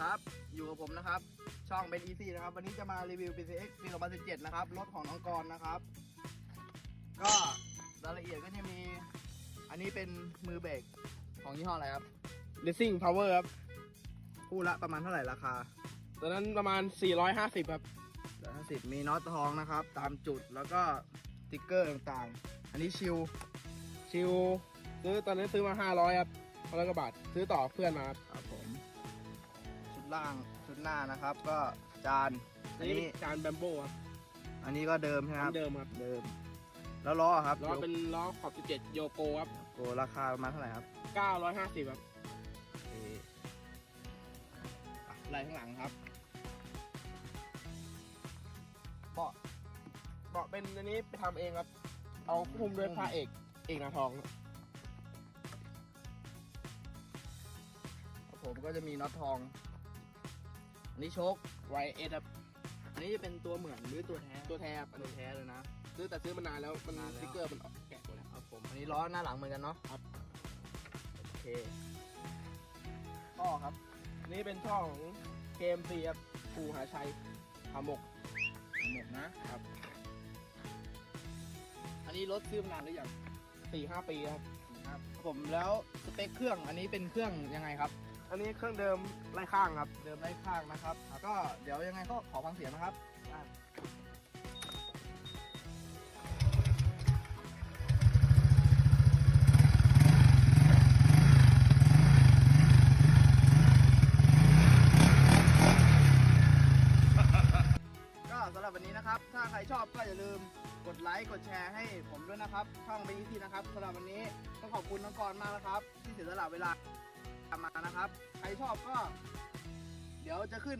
ครับ อยู่กับผมนะครับ ช่องเป็น Easy นะครับ วันนี้จะมารีวิว PCX ปี2017 นะครับ รถของน้องกรณ์นะครับ ก็รายละเอียดก็จะมี อันนี้เป็นมือเบรกของยี่ห้ออะไรครับ Racing Power ครับ คู่ละประมาณเท่าไหร่ราคา ตอนนั้นประมาณ 450 ครับเดี๋ยวสิบมีน็อตทองนะครับ ตามจุดแล้วก็สติ๊กเกอร์ต่างๆ อันนี้ชิล ชิวซื้อตอนนั้นซื้อมา 500 ครับร้อยกว่าบาท ซื้อต่อเพื่อนมาครับครับผมชุด ล่างชุดหน้านะครับ ก็จานอันนี้จานแบมโบครับอันนี้ก็เดิมใช่ไหมครับเดิมครับเดิม แล้วล้อครับล้อเป็นล้อขอบ 17 โยโกครับ โอ้ราคาประมาณเท่าไหร่ครับ950 ครับเอ่ออะไหล่ข้างหลังครับเบาะเบาะเป็นอันนี้ไปทำเองครับ เอาพุ่มด้วยผ้าเอกเอกนาทองครับผมก็จะมีน็อตทอง อันนี้โชคไวเอสครับ อันนี้จะเป็นตัวเหมือนหรือตัวแท้ ตัวแทบอันตัวนี้แท้เลยนะ ซื้อแต่ซื้อมานานแล้วมันนานแล้ว สติ๊กเกอร์มันออกแกะหมดแล้ว ครับผม อันนี้ล้อหน้าหลังเหมือนกันเนาะครับ โอเค ท่อครับอันนี้เป็นช่องเกมซีครับภูหาชัยหาหมกหมดนะครับ อันนี้รถซื้อมานานหรือยัง4-5ปีครับ ครับผมแล้วสเปคเครื่องอันนี้เป็นเครื่องยังไงครับ อันนี้เครื่องเดิมไล่ข้างครับ เดิมไร้ข้างนะครับก็เดี๋ยวยังไงก็ขอฟังเสียงนะครับ ก็สำหรับวันนี้นะครับ ถ้าใครชอบก็อย่าลืมกดไลค์ กดแชร์ให้ผมด้วยนะครับ ช่องเป็นอีที่นะครับสำหรับวันนี้ต้อง ขอบคุณน้องกรมากนะครับ ที่เสียสละเวลามานะครับ ใครชอบก็ เดี๋ยวจะขึ้น